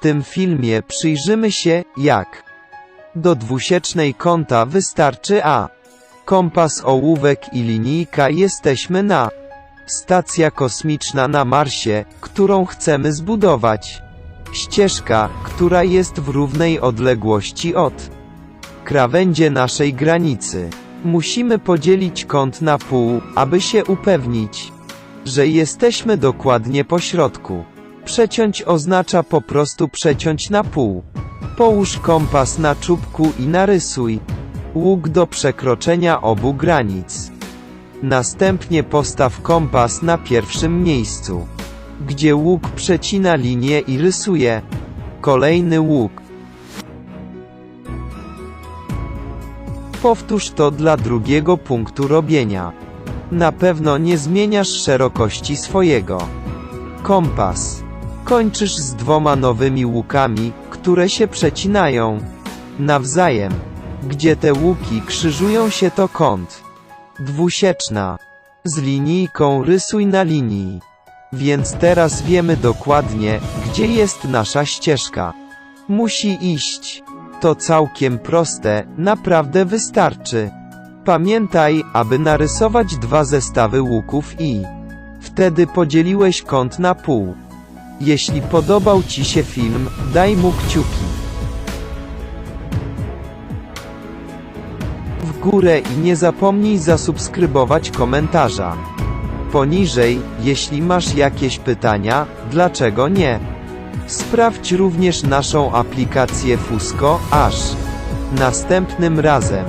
tym filmie przyjrzymy się, jak do dwusiecznej kąta wystarczy A. Kompas, ołówek i linijka jesteśmy na stacja kosmiczna na Marsie, którą chcemy zbudować. Ścieżka, która jest w równej odległości od krawędzie naszej granicy. Musimy podzielić kąt na pół, aby się upewnić, że jesteśmy dokładnie po środku. Przeciąć oznacza po prostu przeciąć na pół. Połóż kompas na czubku i narysuj łuk do przekroczenia obu granic. Następnie postaw kompas na pierwszym miejscu, gdzie łuk przecina linię i rysuje kolejny łuk. Powtórz to dla drugiego punktu robienia. Na pewno nie zmieniasz szerokości swojego kompas. Kończysz z dwoma nowymi łukami, które się przecinają nawzajem. Gdzie te łuki krzyżują się to kąt dwusieczna. Z linijką rysuj na linii. Więc teraz wiemy dokładnie, gdzie jest nasza ścieżka. Musi iść. To całkiem proste, naprawdę wystarczy. Pamiętaj, aby narysować dwa zestawy łuków i wtedy podzieliłeś kąt na pół. Jeśli podobał Ci się film, daj mu kciuki w górę i nie zapomnij zasubskrybować komentarza. Poniżej, jeśli masz jakieś pytania, dlaczego nie? Sprawdź również naszą aplikację Fusco, aż następnym razem.